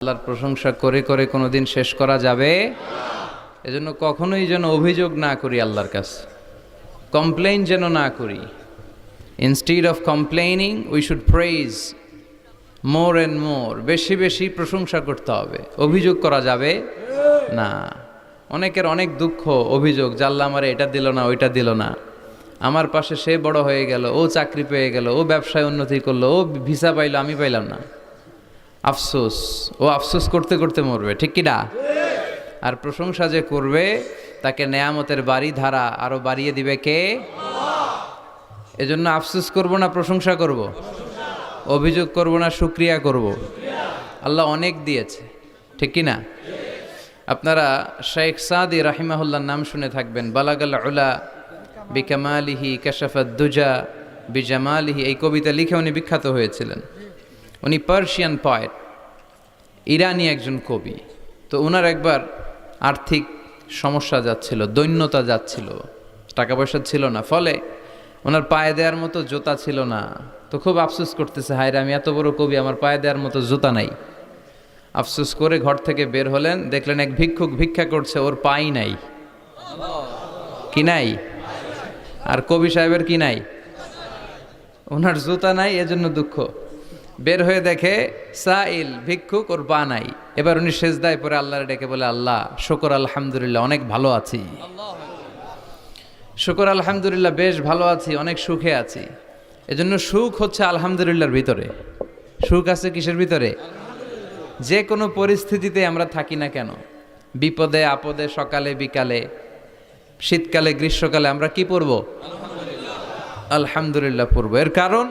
আল্লাহর প্রশংসা করে করে কোনোদিন শেষ করা যাবে? এজন্য কখনোই যেন অভিযোগ না করি আল্লাহর কাছে। কমপ্লেইন যেন না করি। Instead of complaining we should praise more and more বেশি বেশি প্রশংসা করতে হবে। অভিযোগ করা যাবে? না। অনেকের অনেক দুঃখ, অভিযোগ জাল্লা আমারে এটা দিল না, ওইটা দিল না। আমার পাশে সে বড় হয়ে গেল, ও চাকরি পেয়ে গেল, ও ব্যবসায় উন্নতি করল, ও ভিসা পাইলো, আমি পাইলাম না। আফসোস। ও আফসোস করতে করতে মরবে, ঠিক কি না? আর প্রশংসা যে করবে, তাকে নেয়ামতের বাড়ি ধারা আরও বাড়িয়ে দিবে কে? এজন্য আফসোস করব না, প্রশংসা করব। অভিযোগ করব না, সুক্রিয়া করব। আল্লাহ অনেক দিয়েছে, ঠিক কি না? আপনারা শেখ সাদি রাহিমাহুল্লার নাম শুনে থাকবেন, বালাগাল উলা বিকামালিহি কাশাফাদ্দুজা বিজামালিহি, এই কবিতা লিখে উনি বিখ্যাত হয়েছিলেন। উনি পার্সিয়ান পয়েট, ইরানি একজন কবি। তো ওনার একবার আর্থিক সমস্যা যাচ্ছিল, দৈন্যতা যাচ্ছিল টাকা পয়সা ছিল না, ফলে ওনার পায়ে দেওয়ার মতো জোতা ছিল না। তো খুব আফসোস করতেছে, হায় আমি এত বড় কবি, আমার পায়ে দেওয়ার মতো জুতা নাই। আফসোস করে ঘর থেকে বের হলেন, দেখলেন এক ভিক্ষুক ভিক্ষা করছে, ওর পাই নাই। কি নাই? আর কবি সাহেবের কি নাই? ওনার জুতা নাই, এজন্য দুঃখ। বের হয়ে দেখে, সাইল, ভিক্ষুক ওর পা নাই। এবার উনি সেজদায় পরে আল্লাহর ডেকে বলে, আল্লাহ, শুকর আলহামদুলিল্লাহ, অনেক ভালো আছি। শুকর আলহামদুলিল্লাহ, বেশ ভালো আছি, অনেক সুখে আছি। এজন্য সুখ হচ্ছে আলহামদুলিল্লাহর ভিতরে। সুখ আছে কিসের ভিতরে? যে কোনো পরিস্থিতিতে আমরা থাকি না কেন। বিপদে, আপদে, সকালে, বিকালে, শীতকালে, গ্রীষ্মকালে আমরা কি পড়ব? আলহামদুলিল্লাহ পড়ব। এর কারণ?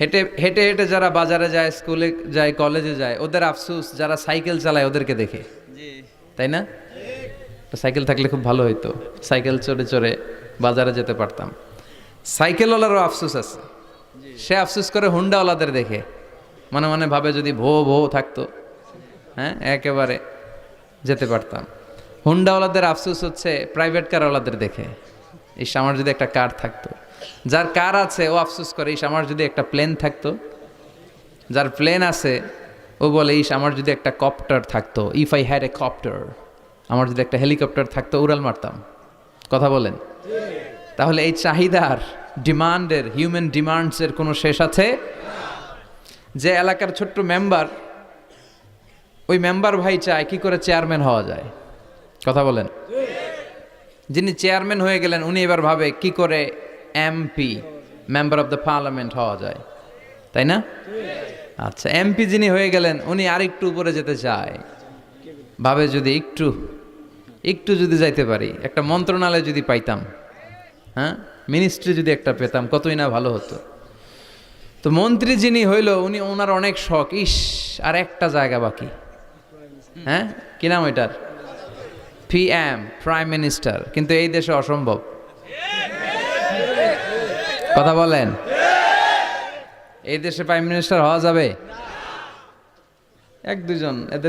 হেঁটে হেঁটে হেঁটে যারা বাজারে যায় স্কুলে যায় কলেজে যায় ওদের আফসুস যারা সাইকেল চালায় ওদেরকে দেখে। তাই না? সাইকেল থাকলে খুব ভালো হইতো। সাইকেল চড়ে চড়ে বাজারে যেতে পারতাম। সাইকেলওয়ালারও আফসোস আছে। সে আফসোস করে হুন্ডাওয়ালাদের দেখে। মনে মনে ভাবে যদি ভো ভো থাকতো হ্যাঁ একেবারে যেতে পারতাম। হুন্ডাওয়ালাদের আফসোস হচ্ছে প্রাইভেট কারওয়ালাদের দেখে। ইস আমার যদি একটা কার থাকতো। যার কার আছে, ও আফসোস করে, ইস, আমার যদি একটা প্লেন থাকতো। যার প্লেন আছে, ও বলে, ইস, আমার যদি একটা কপ্টার থাকতো if I had a copter আমার যদি একটা হেলিকপ্টার থাকতো, উড়াল মারতাম। কথা বলেন। তাহলে এই চাহিদার ডিমান্ডের হিউম্যান ডিমান্ডসের কোনো শেষ আছে? যে এলাকার ছোট্ট মেম্বার ওই মেম্বার ভাই চায়, কি করে চেয়ারম্যান হওয়া যায়? কথা বলেন। যিনি চেয়ারম্যান হয়ে গেলেন, উনি এবার ভাবে, কি করে MP member of the parliament হওয়া যায়, তাই না? আচ্ছা এমপি যিনি হয়ে গেলেন, উনি আর একটু উপরে যেতে চায়। ভাবে যদি একটু একটু যদি যাইতে পারি, একটা মন্ত্রণালয় যদি পাইতাম হ্যাঁ? মিনিস্ট্রি যদি একটা পেতাম, কতই না ভালো হতো। তো মন্ত্রী যিনি হইল, উনি ওনার অনেক শখ, ইস, আর একটা জায়গা বাকি। হ্যাঁ? কি নাম ওইটার পিএম প্রাইম মিনিস্টার কিন্তু এই দেশে অসম্ভব। কথা বলেন। এই দেশে প্রাইম মিনিস্টার হওয়া যাবে? এক দুজন এদের